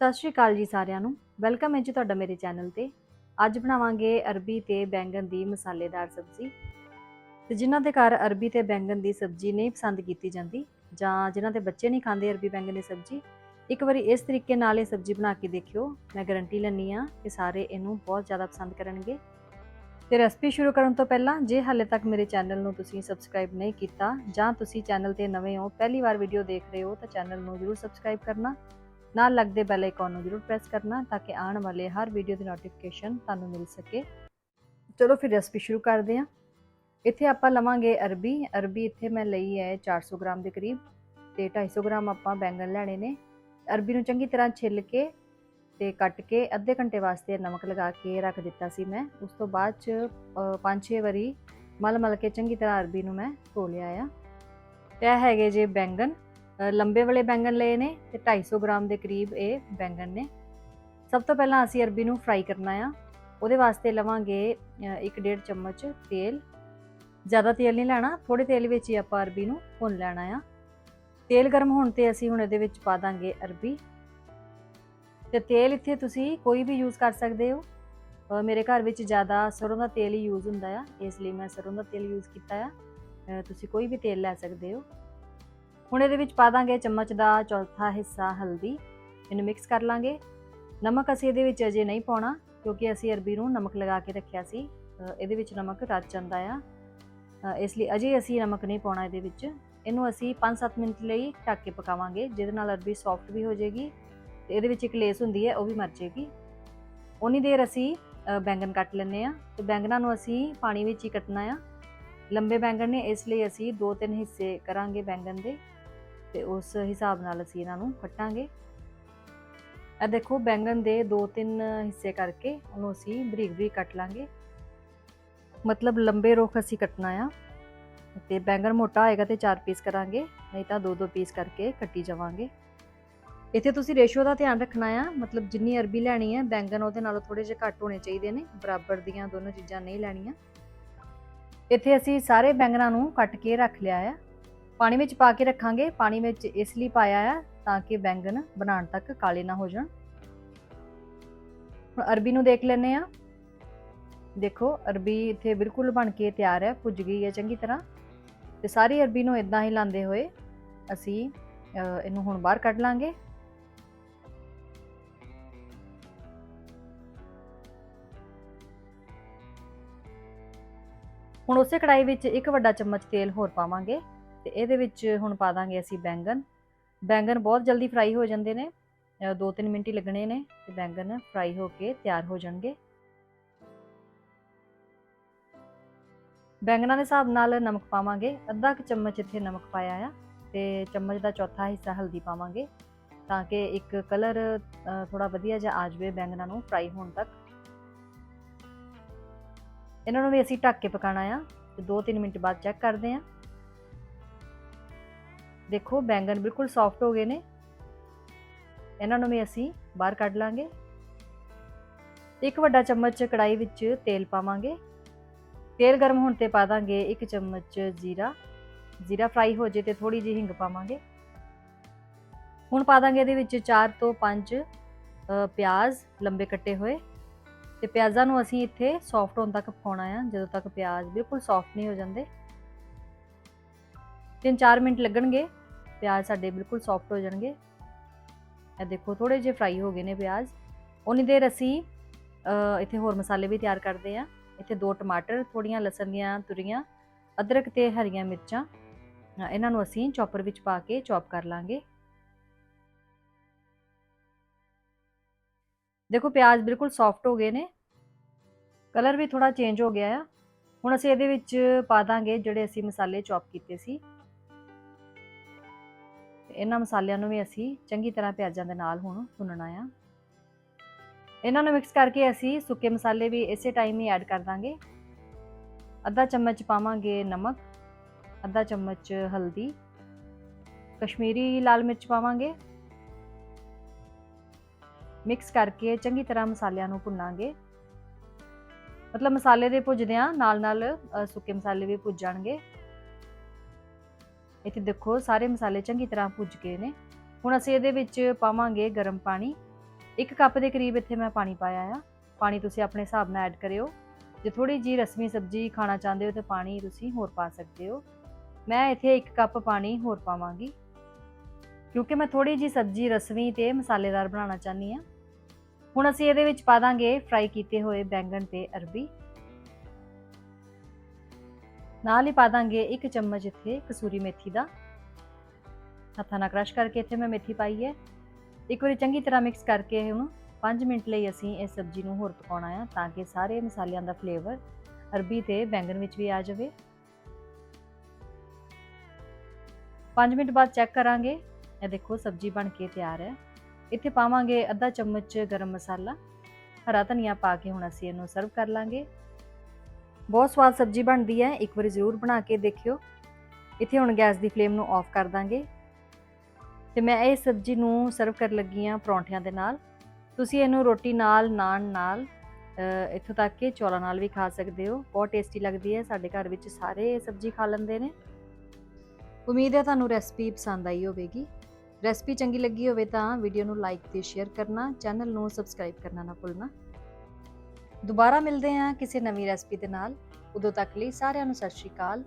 ਸਤਿ ਸ਼੍ਰੀ ਅਕਾਲ ਜੀ ਸਾਰਿਆਂ ਨੂੰ। ਵੈਲਕਮ ਹੈ ਜੀ ਤੁਹਾਡਾ ਮੇਰੇ ਚੈਨਲ ਤੇ। ਅੱਜ ਬਣਾਵਾਂਗੇ ਅਰਬੀ ਤੇ ਬੈਂਗਣ ਦੀ ਮਸਾਲੇਦਾਰ ਸਬਜ਼ੀ। ਤੇ ਜਿਨ੍ਹਾਂ ਦੇ ਘਰ ਅਰਬੀ ਤੇ ਬੈਂਗਣ ਦੀ ਸਬਜ਼ੀ ਨਹੀਂ ਪਸੰਦ ਕੀਤੀ ਜਾਂਦੀ ਜਾਂ ਜਿਨ੍ਹਾਂ ਦੇ ਬੱਚੇ ਨਹੀਂ ਖਾਂਦੇ ਅਰਬੀ ਬੈਂਗਣ ਦੀ ਸਬਜ਼ੀ, ਇੱਕ ਵਾਰੀ ਇਸ ਤਰੀਕੇ ਨਾਲ ਇਹ ਸਬਜ਼ੀ ਬਣਾ ਕੇ ਦੇਖਿਓ। ਮੈਂ ਗਾਰੰਟੀ ਲੈਂਦੀ ਆ ਕਿ ਸਾਰੇ ਇਹਨੂੰ ਬਹੁਤ ਜ਼ਿਆਦਾ ਪਸੰਦ ਕਰਨਗੇ। ਤੇ ਰੈਸਪੀ ਸ਼ੁਰੂ ਕਰਨ ਤੋਂ ਪਹਿਲਾਂ, ਜੇ ਹਾਲੇ ਤੱਕ ਮੇਰੇ ਚੈਨਲ ਨੂੰ ਤੁਸੀਂ ਸਬਸਕ੍ਰਾਈਬ ਨਹੀਂ ਕੀਤਾ ਜਾਂ ਤੁਸੀਂ ਚੈਨਲ ਤੇ ਨਵੇਂ ਹੋ, ਪਹਿਲੀ ਵਾਰ ਵੀਡੀਓ ਦੇਖ ਰਹੇ ਹੋ ਤਾਂ ਚੈਨਲ ਨੂੰ ਜ਼ਰੂਰ ਸਬਸਕ੍ਰਾਈਬ ਕਰਨਾ। ਨਾਲ ਲੱਗਦੇ ਬੈਲ ਆਈਕਨ ਨੂੰ ਜ਼ਰੂਰ ਪ੍ਰੈਸ ਕਰਨਾ ਤਾਂ ਕਿ ਆਉਣ ਵਾਲੇ ਹਰ ਵੀਡੀਓ ਦੀ ਨੋਟੀਫਿਕੇਸ਼ਨ ਤੁਹਾਨੂੰ ਮਿਲ ਸਕੇ। ਚਲੋ ਫਿਰ ਰੈਸਪੀ ਸ਼ੁਰੂ ਕਰਦੇ ਹਾਂ। ਇੱਥੇ ਆਪਾਂ ਲਵਾਂਗੇ ਅਰਬੀ। ਅਰਬੀ ਇੱਥੇ ਮੈਂ ਲਈ ਹੈ 400 ਗ੍ਰਾਮ ਦੇ ਕਰੀਬ ਤੇ 250 ਗ੍ਰਾਮ ਆਪਾਂ ਬੈਂਗਣ ਲੈਣੇ ਨੇ। ਅਰਬੀ ਨੂੰ ਚੰਗੀ ਤਰ੍ਹਾਂ ਛਿੱਲ ਕੇ ਤੇ ਕੱਟ ਕੇ ਅੱਧੇ ਘੰਟੇ ਵਾਸਤੇ ਨਮਕ ਲਗਾ ਕੇ ਰੱਖ ਦਿੱਤਾ ਸੀ ਮੈਂ। ਉਸ ਤੋਂ ਬਾਅਦ ਚ 5-6 ਵਾਰੀ ਮਲ ਮਲ ਕੇ ਚੰਗੀ ਤਰ੍ਹਾਂ ਅਰਬੀ ਨੂੰ ਮੈਂ ਧੋ ਲਿਆ ਆ। ਤੇ ਇਹ ਹੈਗੇ ਜੇ ਬੈਂਗਣ। ਲੰਬੇ ਵਾਲੇ ਬੈਂਗਣ ਲਏ ਨੇ ਤੇ 250 ਗ੍ਰਾਮ ਦੇ ਕਰੀਬ ਇਹ ਬੈਂਗਣ ਨੇ। ਸਭ ਤੋਂ ਪਹਿਲਾਂ ਅਸੀਂ ਅਰਬੀ ਨੂੰ ਫਰਾਈ ਕਰਨਾ ਆ। ਉਹਦੇ ਵਾਸਤੇ ਲਵਾਂਗੇ 1.5 ਚਮਚ ਤੇਲ। ਜ਼ਿਆਦਾ ਤੇਲ ਨਹੀਂ ਲੈਣਾ ਥੋੜੇ ਤੇਲ ਵਿੱਚ ਹੀ ਆਪਾਂ ਅਰਬੀ ਨੂੰ ਭੁੰਨ ਲੈਣਾ ਆ। ਤੇਲ ਗਰਮ ਹੋਣ ਤੇ ਅਸੀਂ ਹੁਣ ਇਹਦੇ ਵਿੱਚ ਪਾ ਦਾਂਗੇ ਅਰਬੀ। ਤੇ ਤੇਲ ਇੱਥੇ ਤੁਸੀਂ ਕੋਈ ਵੀ ਯੂਜ਼ ਕਰ ਸਕਦੇ ਹੋ। ਮੇਰੇ ਘਰ ਵਿੱਚ ਜ਼ਿਆਦਾ ਸਰੋਂ ਦਾ ਤੇਲ ਹੀ ਯੂਜ਼ ਹੁੰਦਾ ਆ। ਇਸ ਲਈ ਮੈਂ ਸਰੋਂ ਦਾ ਤੇਲ ਯੂਜ਼ ਕੀਤਾ ਆ। ਤੁਸੀਂ ਕੋਈ ਵੀ ਤੇਲ ਲੈ ਸਕਦੇ ਹੋ। ਹੁਣ ਇਹਦੇ ਵਿੱਚ ਪਾ ਦਾਂਗੇ ਚਮਚ ਦਾ ਚੌਥਾ ਹਿੱਸਾ ਹਲਦੀ, ਇਹਨੂੰ ਮਿਕਸ ਕਰ ਲਾਂਗੇ। ਨਮਕ ਅਸੀਂ ਇਹਦੇ ਵਿੱਚ ਅਜੇ ਨਹੀਂ ਪਾਉਣਾ, ਕਿਉਂਕਿ ਅਸੀਂ ਅਰਬੀ ਨੂੰ ਨਮਕ ਲਗਾ ਕੇ ਰੱਖਿਆ ਸੀ। ਇਹਦੇ ਵਿੱਚ ਨਮਕ ਰਚ ਜਾਂਦਾ ਆ। ਇਸ ਲਈ ਅਜੇ ਅਸੀਂ ਨਮਕ ਨਹੀਂ ਪਾਉਣਾ ਇਹਦੇ ਵਿੱਚ। ਇਹਨੂੰ ਅਸੀਂ 5-7 ਮਿੰਟ ਲਈ ਢੱਕ ਕੇ ਪਕਾਵਾਂਗੇ, ਜਿਹਦੇ ਨਾਲ ਅਰਬੀ ਸੌਫਟ ਵੀ ਹੋ ਜਾਏਗੀ ਤੇ ਇਹਦੇ ਵਿੱਚ ਇੱਕ ਲੇਸ ਹੁੰਦੀ ਹੈ, ਉਹ ਵੀ ਮਰ ਜਾਏਗੀ। ਉਨੀ ਦੇਰ ਅਸੀਂ ਬੈਂਗਣ ਕੱਟ ਲੈਂਦੇ ਆ ਤੇ ਬੈਂਗਣਾ ਨੂੰ ਅਸੀਂ ਪਾਣੀ ਵਿੱਚ ਹੀ ਕੱਟਣਾ ਆ। ਲੰਬੇ ਬੈਂਗਣ ਨੇ ਇਸ ਲਈ ਅਸੀਂ ਦੋ ਤਿੰਨ ਹਿੱਸੇ ਕਰਾਂਗੇ ਬੈਂਗਣ ਦੇ। ਤੇ ਉਸ ਹਿਸਾਬ ਨਾਲ ਅਸੀਂ ਇਹਨਾਂ ਨੂੰ ਕੱਟਾਂਗੇ। ਇਹ ਦੇਖੋ ਬੈਂਗਣ ਦੇ ਦੋ ਤਿੰਨ ਹਿੱਸੇ ਕਰਕੇ ਉਹਨੂੰ ਅਸੀਂ ਬਰੀਕ ਬਰੀਕ ਕੱਟ ਲਾਂਗੇ। ਮਤਲਬ ਲੰਬੇ ਰੁੱਖ ਅਸੀਂ ਕੱਟਣਾ ਆ ਤੇ ਬੈਂਗਣ ਮੋਟਾ ਹੋਏਗਾ ਤੇ ਚਾਰ ਪੀਸ ਕਰਾਂਗੇ, ਨਹੀਂ ਤਾਂ ਦੋ ਦੋ ਪੀਸ ਕਰਕੇ ਕੱਟੀ ਜਾਵਾਂਗੇ। ਇੱਥੇ ਤੁਸੀਂ ਰੇਸ਼ੋ ਦਾ ਧਿਆਨ ਰੱਖਣਾ ਆ, ਮਤਲਬ ਜਿੰਨੀ ਅਰਬੀ ਲੈਣੀ ਹੈ ਬੈਂਗਣ ਉਹਦੇ ਨਾਲੋਂ ਥੋੜੇ ਜਿਹਾ ਘੱਟ ਹੋਣੇ ਚਾਹੀਦੇ ਨੇ, ਬਰਾਬਰ ਦੀਆਂ ਦੋਨੋਂ ਚੀਜ਼ਾਂ ਨਹੀਂ ਲੈਣੀਆਂ। ਇੱਥੇ ਅਸੀਂ ਸਾਰੇ ਬੈਂਗਣਾਂ ਨੂੰ ਕੱਟ ਕੇ ਰੱਖ ਲਿਆ ਆ। ਪਾਣੀ ਵਿੱਚ ਪਾ ਕੇ ਰੱਖਾਂਗੇ। ਪਾਣੀ ਵਿੱਚ ਇਸ ਲਈ ਪਾਇਆ ਆ ਤਾਂ ਕਿ ਬੈਂਗਣ ਬਣਾਉਣ ਤੱਕ ਕਾਲੇ ਨਾ ਹੋ ਜਾਣ। ਹੁਣ ਅਰਬੀ ਨੂੰ ਦੇਖ ਲੈਨੇ ਆ ਦੇਖੋ, ਅਰਬੀ ਇੱਥੇ ਬਿਲਕੁਲ ਬਣ ਕੇ ਤਿਆਰ ਹੈ, ਭੁੱਜ ਗਈ ਹੈ ਚੰਗੀ ਤਰ੍ਹਾਂ। ਤੇ ਸਾਰੀ ਅਰਬੀ ਨੂੰ ਇਦਾਂ ਹੀ ਲਾਉਂਦੇ ਹੋਏ ਅਸੀਂ ਇਹਨੂੰ ਹੁਣ ਬਾਹਰ ਕੱਢ ਲਾਂਗੇ। ਹੁਣ ਉਸੇ ਕੜਾਈ ਵਿੱਚ ਇੱਕ ਵੱਡਾ ਚਮਚ ਤੇਲ ਹੋਰ ਪਾਵਾਂਗੇ। ਤੇ ਇਹਦੇ ਵਿੱਚ ਹੁਣ ਪਾ ਦਾਂਗੇ ਅਸੀਂ ਬੈਂਗਣ। ਬੈਂਗਣ ਬਹੁਤ ਜਲਦੀ ਫਰਾਈ ਹੋ ਜਾਂਦੇ ਨੇ। 2-3 ਮਿੰਟ ਹੀ ਲੱਗਣੇ ਨੇ ਤੇ ਬੈਂਗਣ ਫਰਾਈ ਹੋ ਕੇ ਤਿਆਰ ਹੋ ਜਾਣਗੇ। ਬੈਂਗਣਾ ਦੇ ਹਿਸਾਬ ਨਾਲ ਨਮਕ ਪਾਵਾਂਗੇ। ਅੱਧਾ ਕੁ ਚਮਚ ਇੱਥੇ ਨਮਕ ਪਾਇਆ ਆ ਤੇ ਚਮਚ ਦਾ ਚੌਥਾ ਹਿੱਸਾ ਹਲਦੀ ਪਾਵਾਂਗੇ ਤਾਂ ਕਿ ਇੱਕ ਕਲਰ ਥੋੜਾ ਵਧੀਆ ਜਿਹਾ ਆ ਜਾਵੇ ਬੈਂਗਣਾ ਨੂੰ ਫਰਾਈ ਹੋਣ ਤੱਕ। ਇਹਨਾਂ ਨੂੰ ਵੀ ਅਸੀਂ ਢੱਕ ਕੇ ਪਕਾਣਾ ਆ ਤੇ 2-3 ਮਿੰਟ ਬਾਅਦ ਚੈੱਕ ਕਰਦੇ ਆ। ਦੇਖੋ, ਬੈਂਗਣ ਬਿਲਕੁਲ ਸੌਫਟ ਹੋ ਗਏ ਨੇ। ਇਹਨਾਂ ਨੂੰ ਵੀ ਅਸੀਂ ਬਾਹਰ ਕੱਢ ਲਾਂਗੇ। ਇੱਕ ਵੱਡਾ ਚਮਚ ਕੜਾਈ ਵਿੱਚ ਤੇਲ ਪਾਵਾਂਗੇ। ਤੇਲ ਗਰਮ ਹੋਣ ਤੇ ਪਾ ਦਾਂਗੇ ਇੱਕ ਚਮਚ ਜੀਰਾ। ਜੀਰਾ ਫਰਾਈ ਹੋ ਜੇ ਤੇ ਥੋੜੀ ਜਿਹੀ ਹਿੰਗ ਪਾਵਾਂਗੇ। ਹੁਣ ਪਾ ਦਾਂਗੇ ਇਹਦੇ ਵਿੱਚ 4 ਤੋਂ 5 ਪਿਆਜ਼ ਲੰਬੇ ਕੱਟੇ ਹੋਏ। ਤੇ ਪਿਆਜ਼ਾਂ ਨੂੰ ਅਸੀਂ ਇੱਥੇ ਸੌਫਟ ਹੋਣ ਤੱਕ ਪਕਾਉਣਾ ਆ, ਜਦੋਂ ਤੱਕ ਪਿਆਜ਼ ਬਿਲਕੁਲ ਸੌਫਟ ਨਹੀਂ ਹੋ ਜਾਂਦੇ। 3-4 ਮਿੰਟ ਲੱਗਣਗੇ, ਪਿਆਜ਼ ਸਾਡੇ ਬਿਲਕੁਲ ਸੌਫਟ ਹੋ ਜਾਣਗੇ। ਇਹ ਦੇਖੋ ਥੋੜੇ ਜਿਹੇ ਫਰਾਈ ਹੋ ਗਏ ਨੇ ਪਿਆਜ਼। ਉਨੀ ਦੇਰ ਅਸੀਂ ਇੱਥੇ ਹੋਰ ਮਸਾਲੇ ਵੀ ਤਿਆਰ ਕਰਦੇ ਆ ਇੱਥੇ ਦੋ ਟਮਾਟਰ ਥੋੜੀਆਂ ਲਸਣ ਦੀਆਂ ਤੁਰੀਆਂ, ਅਦਰਕ ਤੇ ਹਰੀਆਂ ਮਿਰਚਾਂ। ਇਹਨਾਂ ਨੂੰ ਅਸੀਂ ਚੌਪਰ ਵਿੱਚ ਪਾ ਕੇ ਚੌਪ ਕਰ ਲਾਂਗੇ। ਦੇਖੋ, ਪਿਆਜ਼ ਬਿਲਕੁਲ ਸੌਫਟ ਹੋ ਗਏ ਨੇ। ਕਲਰ ਵੀ ਥੋੜਾ ਚੇਂਜ ਹੋ ਗਿਆ ਆ। ਹੁਣ ਅਸੀਂ ਇਹਦੇ ਵਿੱਚ ਪਾ ਦਾਂਗੇ ਜਿਹੜੇ ਅਸੀਂ ਮਸਾਲੇ ਚੌਪ ਕੀਤੇ ਸੀ। ਤੇ ਇਹਨਾਂ ਮਸਾਲਿਆਂ ਨੂੰ ਵੀ ਅਸੀਂ ਚੰਗੀ ਤਰ੍ਹਾਂ ਪਿਆਜ਼ਾਂ ਦੇ ਨਾਲ ਹੁਣ ਭੁੰਨਣਾ ਆ। ਇਹਨਾਂ ਨੂੰ ਮਿਕਸ ਕਰਕੇ ਅਸੀਂ ਸੁੱਕੇ ਮਸਾਲੇ ਵੀ ਇਸੇ ਟਾਈਮ ਹੀ ਐਡ ਕਰ ਦਾਂਗੇ। ਅੱਧਾ ਚਮਚ ਪਾਵਾਂਗੇ ਨਮਕ, ਅੱਧਾ ਚਮਚ ਹਲਦੀ, ਕਸ਼ਮੀਰੀ ਲਾਲ ਮਿਰਚ ਪਾਵਾਂਗੇ। ਮਿਕਸ ਕਰਕੇ ਚੰਗੀ ਤਰ੍ਹਾਂ ਮਸਾਲਿਆਂ ਨੂੰ ਭੁੰਨਾਂਗੇ। ਮਤਲਬ ਮਸਾਲੇ ਦੇ ਭੁੱਜਦਿਆਂ ਨਾਲ ਨਾਲ ਸੁੱਕੇ ਮਸਾਲੇ ਵੀ ਭੁੱਜ ਜਾਣਗੇ। ਇੱਥੇ ਦੇਖੋ ਸਾਰੇ ਮਸਾਲੇ ਚੰਗੀ ਤਰ੍ਹਾਂ ਭੁੱਜ ਗਏ ਨੇ। ਹੁਣ ਅਸੀਂ ਇਹਦੇ ਵਿੱਚ ਪਾਵਾਂਗੇ ਗਰਮ ਪਾਣੀ। ਇੱਕ ਕੱਪ ਦੇ ਕਰੀਬ ਇੱਥੇ ਮੈਂ ਪਾਣੀ ਪਾਇਆ ਆ। ਪਾਣੀ ਤੁਸੀਂ ਆਪਣੇ ਹਿਸਾਬ ਨਾਲ ਐਡ ਕਰਿਓ। ਜੇ ਥੋੜੀ ਜੀ ਰਸਮੀ ਸਬਜ਼ੀ ਖਾਣਾ ਚਾਹੁੰਦੇ ਹੋ ਤਾਂ ਪਾਣੀ ਤੁਸੀਂ ਹੋਰ ਪਾ ਸਕਦੇ ਹੋ। ਮੈਂ ਇੱਥੇ ਇੱਕ ਕੱਪ ਪਾਣੀ ਹੋਰ ਪਾਵਾਂਗੀ। ਕਿਉਂਕਿ ਮੈਂ ਥੋੜੀ ਜੀ ਸਬਜ਼ੀ ਰਸਮੀ ਤੇ ਮਸਾਲੇਦਾਰ ਬਣਾਉਣਾ ਚਾਹਨੀ ਆ ਹੁਣ ਅਸੀਂ ਇਹਦੇ ਵਿੱਚ ਪਾ ਦਾਂਗੇ ਫਰਾਈ ਕੀਤੇ ਹੋਏ ਬੈਂਗਣ ਤੇ ਅਰਬੀ। ਨਾਲ ਹੀ ਪਾ ਦਾਂਗੇ ਇੱਕ ਚਮਚ ਇੱਥੇ ਕਸੂਰੀ ਮੇਥੀ ਦਾ। ਹੱਥਾਂ ਨਾਲ ਕ੍ਰਸ਼ ਕਰਕੇ ਇੱਥੇ ਮੈਂ ਮੇਥੀ ਪਾਈ ਹੈ। ਇੱਕ ਵਾਰੀ ਚੰਗੀ ਤਰ੍ਹਾਂ ਮਿਕਸ ਕਰਕੇ ਹੁਣ 5 ਮਿੰਟ ਲਈ ਅਸੀਂ ਇਸ ਸਬਜ਼ੀ ਨੂੰ ਹੋਰ ਪਕਾਉਣਾ ਆ ਤਾਂ ਕਿ ਸਾਰੇ ਮਸਾਲਿਆਂ ਦਾ ਫਲੇਵਰ ਅਰਬੀ ਤੇ ਬੈਂਗਣ ਵਿੱਚ ਵੀ ਆ ਜਾਵੇ। 5 ਮਿੰਟ ਬਾਅਦ ਚੈੱਕ ਕਰਾਂਗੇ। ਇਹ ਦੇਖੋ ਸਬਜ਼ੀ ਬਣ ਕੇ ਤਿਆਰ ਹੈ। ਇੱਥੇ ਪਾਵਾਂਗੇ ਅੱਧਾ ਚਮਚ ਗਰਮ ਮਸਾਲਾ। ਹਰਾ ਧਨੀਆ ਪਾ ਕੇ ਹੁਣ ਅਸੀਂ ਇਹਨੂੰ ਸਰਵ ਕਰ ਲਾਂਗੇ। ਬਹੁਤ ਸਵਾਦ ਸਬਜ਼ੀ ਬਣਦੀ ਹੈ, ਇੱਕ ਵਾਰੀ ਜ਼ਰੂਰ ਬਣਾ ਕੇ ਦੇਖਿਓ। ਇੱਥੇ ਹੁਣ ਗੈਸ ਦੀ ਫਲੇਮ ਨੂੰ ਆਫ ਕਰ ਦਾਂਗੇ। ਤੇ ਮੈਂ ਇਹ ਸਬਜ਼ੀ ਨੂੰ ਸਰਵ ਕਰਨ ਲੱਗੀ ਆ ਪਰੌਂਠਿਆਂ ਦੇ ਨਾਲ। ਤੁਸੀਂ ਇਹਨੂੰ ਰੋਟੀ ਨਾਲ, ਨਾਨ ਨਾਲ ਇੱਥੋਂ ਤੱਕ ਕਿ ਚੌਲਾਂ ਨਾਲ ਵੀ ਖਾ ਸਕਦੇ ਹੋ। ਬਹੁਤ ਟੇਸਟੀ ਲੱਗਦੀ ਹੈ, ਸਾਡੇ ਘਰ ਵਿੱਚ ਸਾਰੇ ਇਹ ਸਬਜ਼ੀ ਖਾ ਲੈਂਦੇ ਨੇ। ਉਮੀਦ ਹੈ ਤੁਹਾਨੂੰ ਰੈਸਪੀ ਪਸੰਦ ਆਈ ਹੋਵੇਗੀ। ਰੈਸਪੀ ਚੰਗੀ ਲੱਗੀ ਹੋਵੇ ਤਾਂ ਵੀਡੀਓ ਨੂੰ ਲਾਈਕ ਤੇ ਸ਼ੇਅਰ ਕਰਨਾ, ਚੈਨਲ ਨੂੰ ਸਬਸਕ੍ਰਾਈਬ ਕਰਨਾ ਨਾ ਭੁੱਲਣਾ। ਦੁਬਾਰਾ ਮਿਲਦੇ ਹਾਂ ਕਿਸੇ ਨਵੀਂ ਰੈਸਪੀ ਦੇ ਨਾਲ। ਉਦੋਂ ਤੱਕ ਲਈ ਸਾਰਿਆਂ ਨੂੰ ਸਤਿ ਸ਼੍ਰੀ ਅਕਾਲ।